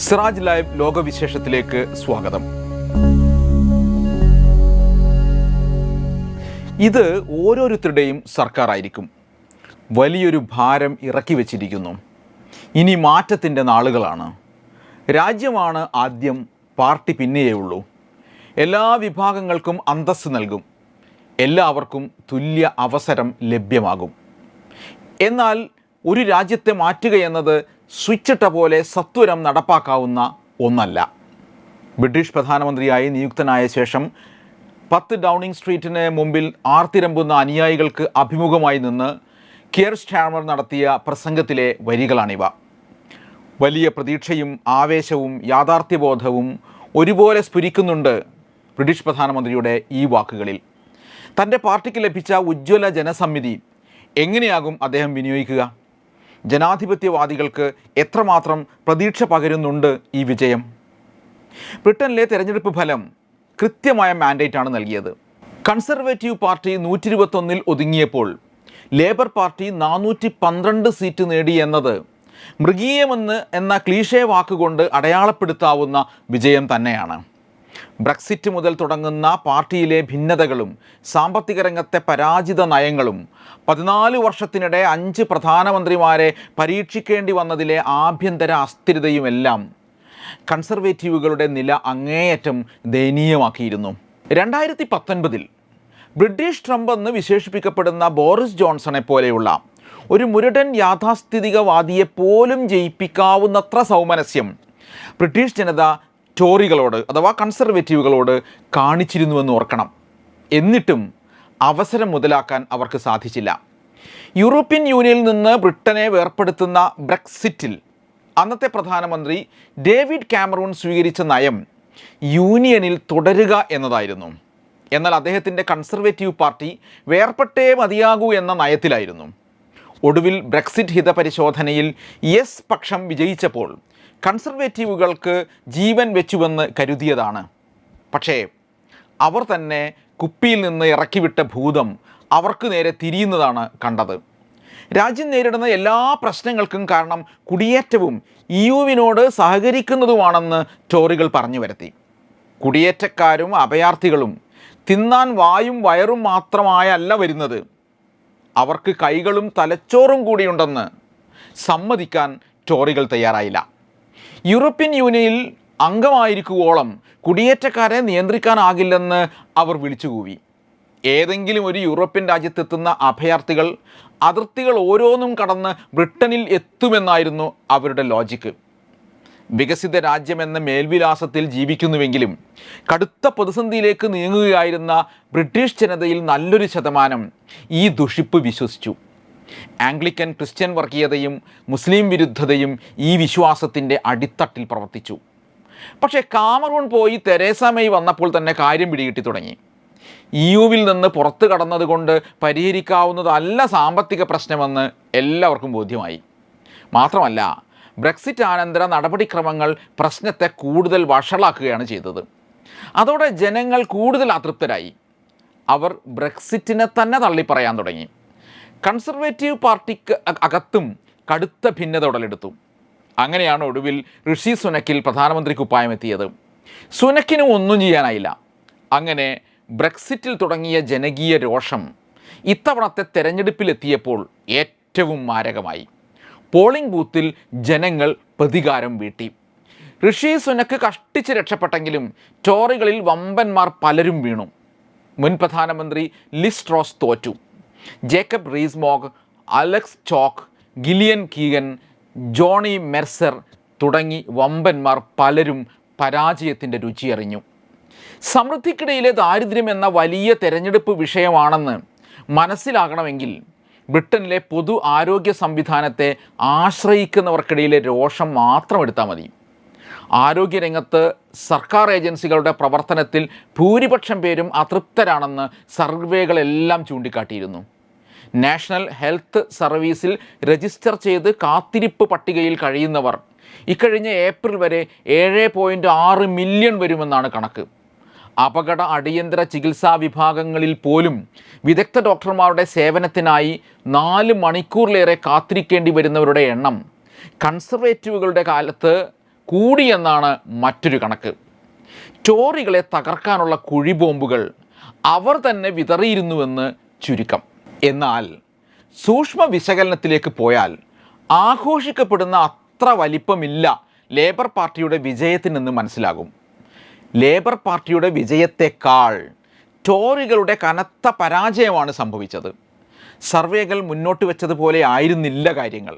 Siraj live ലോകവിശേഷത്തിലേക്ക് സ്വാഗതം. ഇത് ഓരോരുത്തരുടെയും സർക്കാരായിരിക്കും. വലിയൊരു ഭാരം ഇറക്കി വച്ചിരിക്കുന്നു. ഇനി മാറ്റത്തിന്റെ നാളുകളാണ്. രാജ്യമാണ് ആദ്യം പാർട്ടി പിന്നെയേ ഉള്ളൂ. എല്ലാ വിഭാഗങ്ങൾക്കും അന്തസ്സ് നൽകും. എല്ലാവർക്കും തുല്യ അവസരം ലഭ്യമാകും. എന്നാൽ ഒരു രാജ്യത്തെ മാറ്റുക മാറ്റുകയെന്നത് സ്വിച്ചിട്ട പോലെ സത്വരം നടപ്പാക്കാവുന്ന ഒന്നല്ല. ബ്രിട്ടീഷ് പ്രധാനമന്ത്രിയായി നിയുക്തനായ ശേഷം പത്ത് ഡൗണിംഗ് സ്ട്രീറ്റിന് മുമ്പിൽ ആർത്തിരമ്പുന്ന അനുയായികൾക്ക് അഭിമുഖമായി നിന്ന് കിയർ സ്റ്റാമർ നടത്തിയ പ്രസംഗത്തിലെ വരികളാണിവ. വലിയ പ്രതീക്ഷയും ആവേശവും യാഥാർത്ഥ്യബോധവും ഒരുപോലെ സ്ഫുരിക്കുന്നുണ്ട് ബ്രിട്ടീഷ് പ്രധാനമന്ത്രിയുടെ ഈ വാക്കുകളിൽ. തന്റെ പാർട്ടിക്ക് ലഭിച്ച ഉജ്ജ്വല ജനസമ്മിതി എങ്ങനെയാകും അദ്ദേഹം വിനിയോഗിക്കുക? ജനാധിപത്യവാദികൾക്ക് എത്രമാത്രം പ്രതീക്ഷ പകരുന്നുണ്ട് ഈ വിജയം? ബ്രിട്ടനിലെ തെരഞ്ഞെടുപ്പ് ഫലം കൃത്യമായ മാൻഡേറ്റാണ് നൽകിയത്. കൺസർവേറ്റീവ് പാർട്ടി നൂറ്റി ഇരുപത്തൊന്നിൽ ഒതുങ്ങിയപ്പോൾ ലേബർ പാർട്ടി നാനൂറ്റി പന്ത്രണ്ട് സീറ്റ് നേടി എന്നത് മൃഗീയമെന്ന് എന്ന ക്ലീഷേ വാക്കുകൊണ്ട് അടയാളപ്പെടുത്താവുന്ന വിജയം തന്നെയാണ്. ബ്രക്സിറ്റ് മുതൽ തുടങ്ങുന്ന പാർട്ടിയിലെ ഭിന്നതകളും സാമ്പത്തിക രംഗത്തെ പരാജിത നയങ്ങളും പതിനാല് വർഷത്തിനിടെ അഞ്ച് പ്രധാനമന്ത്രിമാരെ പരീക്ഷിക്കേണ്ടി വന്നതിലെ ആഭ്യന്തര അസ്ഥിരതയുമെല്ലാം കൺസർവേറ്റീവുകളുടെ നില അങ്ങേയറ്റം ദയനീയമാക്കിയിരുന്നു. രണ്ടായിരത്തി പത്തൊൻപതിൽ ബ്രിട്ടീഷ് ട്രംപ് എന്ന് വിശേഷിപ്പിക്കപ്പെടുന്ന ബോറിസ് ജോൺസണെ പോലെയുള്ള ഒരു മുരടൻ യാഥാസ്ഥിതികവാദിയെ പോലും ജയിപ്പിക്കാവുന്നത്ര സൗമനസ്യം ബ്രിട്ടീഷ് ജനത ടോറികളോട് അഥവാ കൺസർവേറ്റീവുകളോട് കാണിച്ചിരുന്നുവെന്ന് ഓർക്കണം. എന്നിട്ടും അവസരം മുതലാക്കാൻ അവർക്ക് സാധിച്ചില്ല. യൂറോപ്യൻ യൂണിയനിൽ നിന്ന് ബ്രിട്ടനെ വേർപ്പെടുത്തുന്ന ബ്രെക്സിറ്റിൽ അന്നത്തെ പ്രധാനമന്ത്രി ഡേവിഡ് കാമറൂൺ സ്വീകരിച്ച നയം യൂണിയനിൽ തുടരുക എന്നതായിരുന്നു. എന്നാൽ അദ്ദേഹത്തിന്റെ കൺസർവേറ്റീവ് പാർട്ടി വേർപെട്ടേ മതിയാകൂ എന്ന നയത്തിലായിരുന്നു. ഒടുവിൽ ബ്രെക്സിറ്റ് ഹിതപരിശോധനയിൽ യെസ് പക്ഷം വിജയിച്ചപ്പോൾ കൺസർവേറ്റീവുകൾക്ക് ജീവൻ വെച്ചുവെന്ന് കരുതിയതാണ്. പക്ഷേ അവർ തന്നെ കുപ്പിയിൽ നിന്ന് ഇറക്കിവിട്ട ഭൂതം അവർക്ക് നേരെ തിരിയുന്നതാണ് കണ്ടത്. രാജ്യം നേരിടുന്ന എല്ലാ പ്രശ്നങ്ങൾക്കും കാരണം കുടിയേറ്റവും ഇ യുവിനോട് സഹകരിക്കുന്നതുമാണെന്ന് ടോറികൾ പറഞ്ഞു വരുത്തി. കുടിയേറ്റക്കാരും അഭയാർത്ഥികളും തിന്നാൻ വായും വയറും മാത്രമായല്ല വരുന്നത്. അവർക്ക് കൈകളും തലച്ചോറും കൂടിയുണ്ടെന്ന് സമ്മതിക്കാൻ ടോറികൾ തയ്യാറായില്ല. യൂറോപ്യൻ യൂണിയനിൽ അംഗമായിരിക്കുവോളം കുടിയേറ്റക്കാരെ നിയന്ത്രിക്കാനാകില്ലെന്ന് അവർ വിളിച്ചുകൂവി. ഏതെങ്കിലും ഒരു യൂറോപ്യൻ രാജ്യത്തെത്തുന്ന അഭയാർത്ഥികൾ അതിർത്തികൾ ഓരോന്നും കടന്ന് ബ്രിട്ടനിൽ എത്തുമെന്നായിരുന്നു അവരുടെ ലോജിക്ക് വികസിത രാജ്യമെന്ന മേൽവിലാസത്തിൽ ജീവിക്കുന്നുവെങ്കിലും കടുത്ത പ്രതിസന്ധിയിലേക്ക് നീങ്ങുകയായിരുന്ന ബ്രിട്ടീഷ് ജനതയിൽ നല്ലൊരു ശതമാനം ഈ ദുഷിപ്പ് വിശ്വസിച്ചു. ആംഗ്ലിക്കൻ ക്രിസ്ത്യൻ വർഗീയതയും മുസ്ലിം വിരുദ്ധതയും ഈ വിശ്വാസത്തിന്റെ അടിത്തട്ടിൽ പ്രവർത്തിച്ചു. പക്ഷേ കാമറൂൺ പോയി തെരേസ മെയ് വന്നപ്പോൾ തന്നെ കാര്യം പിടികിട്ടി തുടങ്ങി. ഇ യുവിൽ നിന്ന് പുറത്തു കടന്നതുകൊണ്ട് പരിഹരിക്കാവുന്നതല്ല സാമ്പത്തിക പ്രശ്നമെന്ന് എല്ലാവർക്കും ബോധ്യമായി. മാത്രമല്ല ബ്രെക്സിറ്റ് അനന്തര നടപടിക്രമങ്ങൾ പ്രശ്നത്തെ കൂടുതൽ വഷളാക്കുകയാണ് ചെയ്തത്. അതോടെ ജനങ്ങൾ കൂടുതൽ അതൃപ്തരായി. അവർ ബ്രെക്സിറ്റിനെ തന്നെ തള്ളിപ്പറയാൻ തുടങ്ങി. കൺസർവേറ്റീവ് പാർട്ടിക്ക് അകത്തും കടുത്ത ഭിന്നത ഉടലെടുത്തു. അങ്ങനെയാണ് ഒടുവിൽ ഋഷി സുനക്കിൽ പ്രധാനമന്ത്രിക്ക് ഉപായമെത്തിയത്. സുനക്കിനും ഒന്നും ചെയ്യാനായില്ല. അങ്ങനെ ബ്രെക്സിറ്റിൽ തുടങ്ങിയ ജനകീയ രോഷം ഇത്തവണത്തെ തെരഞ്ഞെടുപ്പിലെത്തിയപ്പോൾ ഏറ്റവും മാരകമായി. പോളിംഗ് ബൂത്തിൽ ജനങ്ങൾ പ്രതികാരം വീട്ടി. ഋഷി സുനക്ക് കഷ്ടിച്ച് രക്ഷപ്പെട്ടെങ്കിലും ടോറികളിൽ വമ്പന്മാർ പലരും വീണു. മുൻ പ്രധാനമന്ത്രി ലിസ്ട്രോസ് തോറ്റു. Jacob Rees Mogg Alex Chalk Gillian Keegan Johnny Mercer തുടങ്ങി വമ്പന്മാർ പലരും പരാജയത്തിന്റെ രുചിയറിഞ്ഞു. സമൃദ്ധിക്കിടയിലെ ദാരിദ്ര്യം എന്ന വലിയ തെരഞ്ഞെടുപ്പ് വിഷയമാണെന്ന് മനസ്സിലാകണമെങ്കിൽ ബ്രിട്ടനിലെ പൊതു ആരോഗ്യ സംവിധാനത്തെ ആശ്രയിക്കുന്നവർക്കിടയിലെ രോഷം മാത്രം എടുത്താൽ മതി. ആരോഗ്യരംഗത്ത് സർക്കാർ ഏജൻസികളുടെ പ്രവർത്തനത്തിൽ ഭൂരിപക്ഷം പേരും അതൃപ്തരാണെന്ന് സർവേകളെല്ലാം ചൂണ്ടിക്കാട്ടിയിരുന്നു. നാഷണൽ ഹെൽത്ത് സർവീസിൽ രജിസ്റ്റർ ചെയ്ത് കാത്തിരിപ്പ് പട്ടികയിൽ കഴിയുന്നവർ ഇക്കഴിഞ്ഞ ഏപ്രിൽ വരെ ഏഴ് പോയിന്റ് ആറ് മില്യൺ വരുമെന്നാണ് കണക്ക്. അപകട അടിയന്തര ചികിത്സാ വിഭാഗങ്ങളിൽ പോലും വിദഗ്ധ ഡോക്ടർമാരുടെ സേവനത്തിനായി നാല് മണിക്കൂറിലേറെ കാത്തിരിക്കേണ്ടി വരുന്നവരുടെ എണ്ണം കൺസർവേറ്റീവുകളുടെ കാലത്ത് കൂടിയെന്നാണ് മറ്റൊരു കണക്ക്. ടോറികളെ തകർക്കാനുള്ള കുഴിബോംബുകൾ അവർ തന്നെ വിതറിയിരുന്നുവെന്ന് ചുരുക്കം. എന്നാൽ സൂക്ഷ്മ വിശകലനത്തിലേക്ക് പോയാൽ ആഘോഷിക്കപ്പെടുന്ന അത്ര വലിപ്പമില്ല ലേബർ പാർട്ടിയുടെ വിജയത്തിനെന്ന് മനസ്സിലാകും. ലേബർ പാർട്ടിയുടെ വിജയത്തെക്കാൾ ടോറികളുടെ കനത്ത പരാജയമാണ് സംഭവിച്ചത്. സർവേകൾ മുന്നോട്ട് വെച്ചതുപോലെ ആയിരുന്നില്ല കാര്യങ്ങൾ.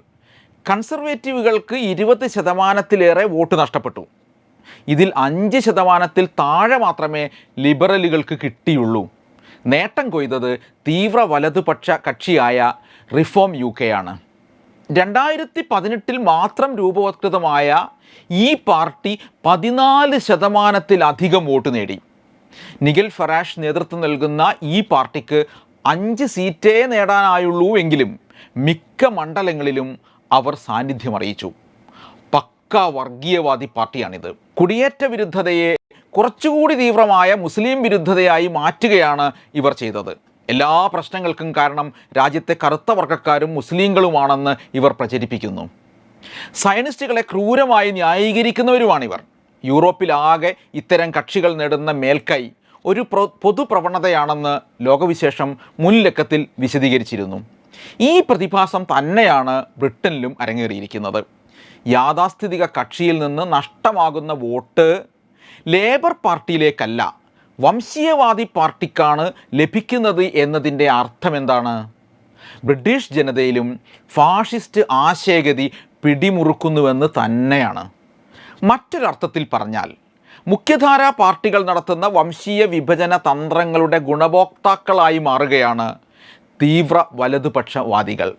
കൺസർവേറ്റീവുകൾക്ക് ഇരുപത് ശതമാനത്തിലേറെ വോട്ട് നഷ്ടപ്പെട്ടു. ഇതിൽ അഞ്ച് ശതമാനത്തിൽ താഴെ മാത്രമേ ലിബറലുകൾക്ക് കിട്ടിയുള്ളൂ. നേട്ടം കൊയ്തത് തീവ്ര വലതുപക്ഷ കക്ഷിയായ റിഫോം യു കെ ആണ്. രണ്ടായിരത്തി പതിനെട്ടിൽ മാത്രം രൂപവത്കൃതമായ ഈ പാർട്ടി പതിനാല് ശതമാനത്തിലധികം വോട്ട് നേടി. നിഖിൽ ഫറാഷ് നേതൃത്വം നൽകുന്ന ഈ പാർട്ടിക്ക് അഞ്ച് സീറ്റേ നേടാനായുള്ളൂ എങ്കിലും മിക്ക മണ്ഡലങ്ങളിലും അവർ സാന്നിധ്യം അറിയിച്ചു പക്ക വർഗീയവാദി പാർട്ടിയാണിത്. കുടിയേറ്റ വിരുദ്ധതയെ കുറച്ചുകൂടി തീവ്രമായ മുസ്ലിം വിരുദ്ധതയായി മാറ്റുകയാണ് ഇവർ ചെയ്തത്. എല്ലാ പ്രശ്നങ്ങൾക്കും കാരണം രാജ്യത്തെ കറുത്ത വർഗക്കാരും മുസ്ലിങ്ങളുമാണെന്ന് ഇവർ പ്രചരിപ്പിക്കുന്നു. സയനിസ്റ്റുകളെ ക്രൂരമായി ന്യായീകരിക്കുന്നവരുമാണിവർ. യൂറോപ്പിലാകെ ഇത്തരം കക്ഷികൾ നേടുന്ന മേൽക്കൈ ഒരു പൊതു പ്രവണതയാണെന്ന് ലോകവിശേഷം മുൻലക്കത്തിൽ വിശദീകരിച്ചിരുന്നു. ഈ പ്രതിഭാസം തന്നെയാണ് ബ്രിട്ടനിലും അരങ്ങേറിയിരിക്കുന്നത്. യാഥാസ്ഥിതിക കക്ഷിയിൽ നിന്ന് നഷ്ടമാകുന്ന വോട്ട് ലേബർ പാർട്ടിയിലേക്കല്ല വംശീയവാദി പാർട്ടിക്കാണ് ലഭിക്കുന്നത് എന്നതിന്റെ അർത്ഥം എന്താണ്? ബ്രിട്ടീഷ് ജനതയിലും ഫാഷിസ്റ്റ് ആശയഗതി പിടിമുറുക്കുന്നുവെന്ന് തന്നെയാണ്. മറ്റൊരർത്ഥത്തിൽ പറഞ്ഞാൽ മുഖ്യധാരാ പാർട്ടികൾ നടത്തുന്ന വംശീയ വിഭജന തന്ത്രങ്ങളുടെ ഗുണഭോക്താക്കളായി മാറുകയാണ് തീവ്ര വലതുപക്ഷവാദികൾ.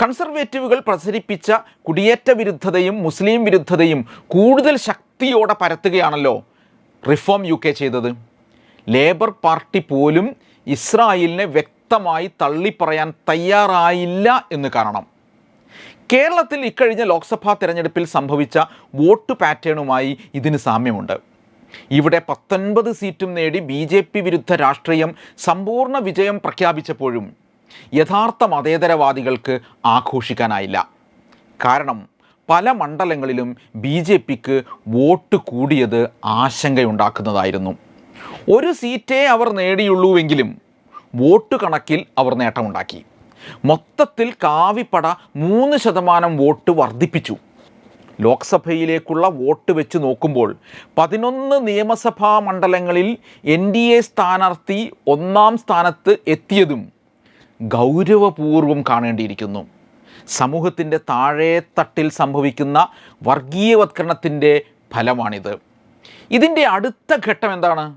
കൺസർവേറ്റീവുകൾ പ്രസരിപ്പിച്ച കുടിയേറ്റ വിരുദ്ധതയും മുസ്ലിം വിരുദ്ധതയും കൂടുതൽ ശക്തിയോടെ പരത്തുകയാണല്ലോ റിഫോം യു കെ ചെയ്തത്. ലേബർ പാർട്ടി പോലും ഇസ്രായേലിനെ വ്യക്തമായി തള്ളിപ്പറയാൻ തയ്യാറായില്ല എന്ന് കാരണം കേരളത്തിൽ ഇക്കഴിഞ്ഞ ലോക്സഭാ തിരഞ്ഞെടുപ്പിൽ സംഭവിച്ച വോട്ട് പാറ്റേണുമായി ഇതിന് സാമ്യമുണ്ട്. ഇവിടെ പത്തൊൻപത് സീറ്റും നേടി ബി ജെ പി വിരുദ്ധ രാഷ്ട്രീയം സമ്പൂർണ വിജയം പ്രഖ്യാപിച്ചപ്പോഴും യഥാർത്ഥ മതേതരവാദികൾക്ക് ആഘോഷിക്കാനായില്ല. കാരണം പല മണ്ഡലങ്ങളിലും ബി ജെ പിക്ക് വോട്ട് കൂടിയത് ആശങ്കയുണ്ടാക്കുന്നതായിരുന്നു. ഒരു സീറ്റേ അവർ നേടിയുള്ളൂവെങ്കിലും വോട്ട് കണക്കിൽ അവർ നേട്ടമുണ്ടാക്കി. മൊത്തത്തിൽ കാവിപ്പട മൂന്ന് ശതമാനം വോട്ട് വർദ്ധിപ്പിച്ചു. ലോക്സഭയിലേക്കുള്ള വോട്ട് വെച്ച് നോക്കുമ്പോൾ പതിനൊന്ന് നിയമസഭാ മണ്ഡലങ്ങളിൽ എൻ ഡി എ സ്ഥാനാർത്ഥി ഒന്നാം സ്ഥാനത്ത് എത്തിയതും ഗൗരവപൂർവം കാണേണ്ടിയിരിക്കുന്നു. സമൂഹത്തിന്റെ താഴേത്തട്ടിൽ സംഭവിക്കുന്ന വർഗീയവത്കരണത്തിന്റെ ഫലമാണിത്. ഇതിന്റെ അടുത്ത ഘട്ടം എന്താണ്?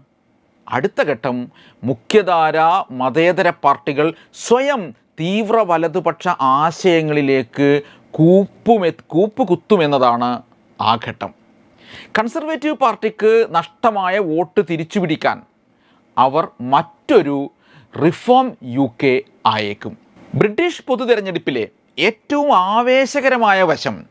അടുത്ത ഘട്ടം മുഖ്യധാര മതേതര പാർട്ടികൾ സ്വയം തീവ്ര വലതുപക്ഷ ആശയങ്ങളിലേക്ക് കൂപ്പുമെ എന്നതാണ് ആ ഘട്ടം. കൺസർവേറ്റീവ് പാർട്ടിക്ക് നഷ്ടമായ വോട്ട് തിരിച്ചു പിടിക്കാൻ അവർ മറ്റൊരു റിഫോം യു കെ ആയേക്കും. ബ്രിട്ടീഷ് പൊതു തിരഞ്ഞെടുപ്പിലെ ഏറ്റവും ആവേശകരമായ വശം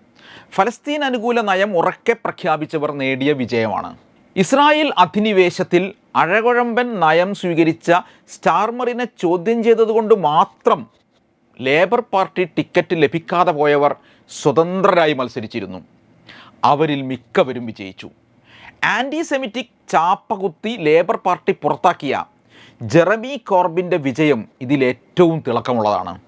ഫലസ്തീൻ അനുകൂല നയം ഉറക്കെ പ്രഖ്യാപിച്ചവർ നേടിയ വിജയമാണ്. ഇസ്രായേൽ അധിനിവേശത്തിൽ അഴകുഴമ്പൻ നയം സ്വീകരിച്ച സ്റ്റാർമറിനെ ചോദ്യം ചെയ്തതുകൊണ്ട് മാത്രം ലേബർ പാർട്ടി ടിക്കറ്റ് ലഭിക്കാതെ പോയവർ സ്വതന്ത്രരായി മത്സരിച്ചിരുന്നു. അവരിൽ മിക്കവരും വിജയിച്ചു. ആന്റി സെമിറ്റിക് ചാപ്പകുത്തി ലേബർ പാർട്ടി പുറത്താക്കിയ ജെറമി കോർബിന്റെ വിജയം ഇതിലേറ്റവും തിളക്കമുള്ളതാണ്.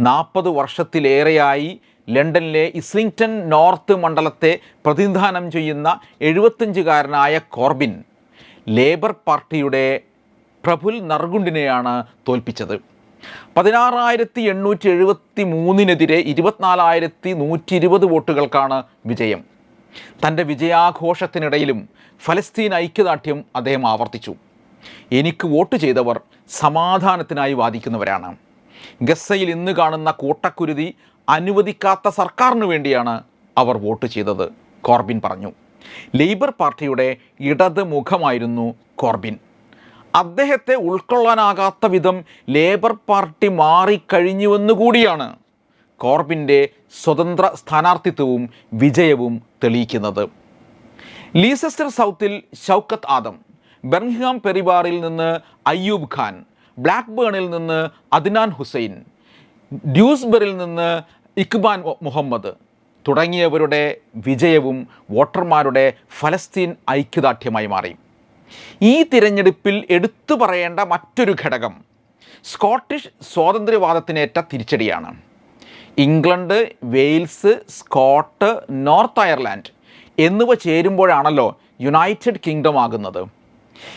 നാൽപ്പത് വർഷത്തിലേറെയായി ലണ്ടനിലെ ഇസ്ലിംഗ്ടൺ നോർത്ത് മണ്ഡലത്തെ പ്രതിനിധാനം ചെയ്യുന്ന എഴുപത്തഞ്ചുകാരനായ കോർബിൻ ലേബർ പാർട്ടിയുടെ പ്രഫുൽ നർഗുണ്ടിനെയാണ് തോൽപ്പിച്ചത്. പതിനാറായിരത്തി എണ്ണൂറ്റി എഴുപത്തി മൂന്നിനെതിരെ ഇരുപത്തിനാലായിരത്തി നൂറ്റി ഇരുപത് വോട്ടുകൾക്കാണ് വിജയം. തന്റെ വിജയാഘോഷത്തിനിടയിലും ഫലസ്തീൻ ഐക്യദാർഢ്യം അദ്ദേഹം ആവർത്തിച്ചു. എനിക്ക് വോട്ട് ചെയ്തവർ സമാധാനത്തിനായി വാദിക്കുന്നവരാണ്. ഗസയിൽ ഇന്ന് കാണുന്ന കൂട്ടക്കുരുതി അനുവദിക്കാത്ത സർക്കാരിന് വേണ്ടിയാണ് അവർ വോട്ട് ചെയ്തത് കോർബിൻ പറഞ്ഞു. ലേബർ പാർട്ടിയുടെ ഇടത് മുഖമായിരുന്നു കോർബിൻ. അദ്ദേഹത്തെ ഉൾക്കൊള്ളാനാകാത്ത വിധം ലേബർ പാർട്ടി മാറിക്കഴിഞ്ഞുവെന്നു കൂടിയാണ് കോർബിന്റെ സ്വതന്ത്ര സ്ഥാനാർത്ഥിത്വവും വിജയവും തെളിയിക്കുന്നത്. ലീസസ്റ്റർ സൗത്തിൽ ഷൗക്കത്ത് ആദം ബെർങ്ഹാം പെരിവാറിൽ നിന്ന് അയ്യൂബ് ഖാൻ ബ്ലാക്ക്ബേണിൽ നിന്ന് അദ്നാൻ ഹുസൈൻ ഡ്യൂസ്ബറിൽ നിന്ന് ഇക്ബാൻ മുഹമ്മദ് തുടങ്ങിയവരുടെ വിജയവും വോട്ടർമാരുടെ ഫലസ്തീൻ ഐക്യദാർഢ്യമായി മാറി. ഈ തിരഞ്ഞെടുപ്പിൽ എടുത്തു പറയേണ്ട മറ്റൊരു ഘടകം സ്കോട്ടിഷ് സ്വാതന്ത്ര്യവാദത്തിനേറ്റ തിരിച്ചടിയാണ്. England Wales Scot north Ireland എന്നിവ ചേരുമ്പോഴാണല്ലോ യുണൈറ്റഡ് കിങ്ഡം ആകുന്നത്.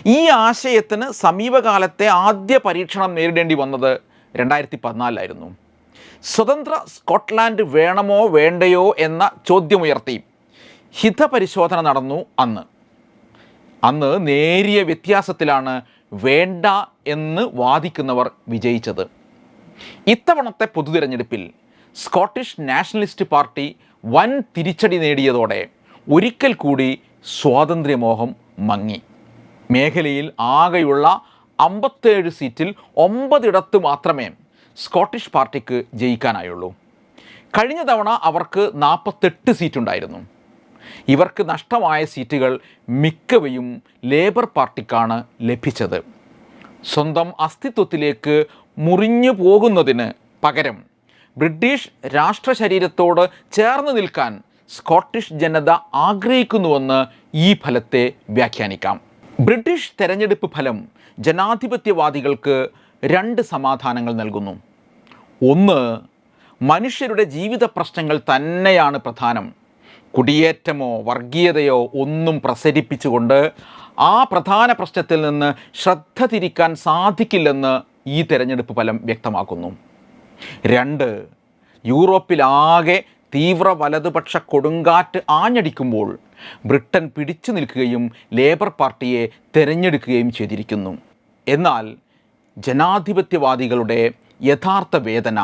ഈ ആശയത്തിന് സമീപകാലത്തെ ആദ്യ പരീക്ഷണം നേരിടേണ്ടി വന്നത് രണ്ടായിരത്തി പതിനാലിലായിരുന്നു സ്വതന്ത്ര സ്കോട്ട്ലാൻഡ് വേണമോ വേണ്ടയോ എന്ന ചോദ്യമുയർത്തി ഹിതപരിശോധന നടന്നു അന്ന്. അന്ന് നേരിയ വ്യത്യാസത്തിലാണ് വേണ്ട എന്ന് വാദിക്കുന്നവർ വിജയിച്ചത്. ഇത്തവണത്തെ പൊതുതിരഞ്ഞെടുപ്പിൽ സ്കോട്ടിഷ് നാഷണലിസ്റ്റ് പാർട്ടി വൻ തിരിച്ചടി നേടിയതോടെ ഒരിക്കൽ കൂടി സ്വാതന്ത്ര്യമോഹം മങ്ങി. മേഖലയിൽ ആകെയുള്ള അമ്പത്തേഴ് സീറ്റിൽ ഒമ്പതിടത്ത് മാത്രമേ സ്കോട്ടിഷ് പാർട്ടിക്ക് ജയിക്കാനായുള്ളൂ. കഴിഞ്ഞ തവണ അവർക്ക് നാൽപ്പത്തെട്ട് സീറ്റുണ്ടായിരുന്നു. ഇവർക്ക് നഷ്ടമായ സീറ്റുകൾ മിക്കവയും ലേബർ പാർട്ടിക്കാണ് ലഭിച്ചത്. സ്വന്തം അസ്തിത്വത്തിലേക്ക് മുറിഞ്ഞു പോകുന്നതിന് പകരം ബ്രിട്ടീഷ് രാഷ്ട്രശരീരത്തോട് ചേർന്ന് നിൽക്കാൻ സ്കോട്ടിഷ് ജനത ആഗ്രഹിക്കുന്നുവെന്ന് ഈ ഫലത്തെ വ്യാഖ്യാനിക്കാം. ബ്രിട്ടീഷ് തെരഞ്ഞെടുപ്പ് ഫലം ജനാധിപത്യവാദികൾക്ക് രണ്ട് സമാധാനങ്ങൾ നൽകുന്നു. ഒന്ന് മനുഷ്യരുടെ ജീവിത പ്രശ്നങ്ങൾ തന്നെയാണ് പ്രധാനം. കുടിയേറ്റമോ വർഗീയതയോ ഒന്നും പ്രസരിപ്പിച്ചുകൊണ്ട് ആ പ്രധാന പ്രശ്നത്തിൽ നിന്ന് ശ്രദ്ധ തിരിക്കാൻ സാധിക്കില്ലെന്ന് ഈ തെരഞ്ഞെടുപ്പ് ഫലം വ്യക്തമാക്കുന്നു. രണ്ട് യൂറോപ്പിലാകെ തീവ്ര വലതുപക്ഷ കൊടുങ്കാറ്റ് ആഞ്ഞടിക്കുമ്പോൾ ബ്രിട്ടൻ പിടിച്ചു നിൽക്കുകയും ലേബർ പാർട്ടിയെ തിരഞ്ഞെടുക്കുകയും ചെയ്തിരിക്കുന്നു. എന്നാൽ ജനാധിപത്യവാദികളുടെ യഥാർത്ഥ വേദന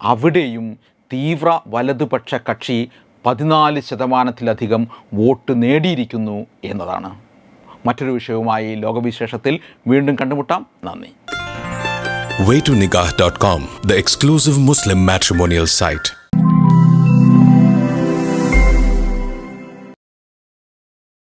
അവിടെയും തീവ്ര വലതുപക്ഷ കക്ഷി പതിനാല് ശതമാനത്തിലധികം വോട്ട് നേടിയിരിക്കുന്നു എന്നതാണ്. മറ്റൊരു വിഷയവുമായി ലോകവിശേഷത്തിൽ വീണ്ടും കണ്ടുമുട്ടാം. നന്ദി. Waytonikah.com, the exclusive Muslim matrimonial site.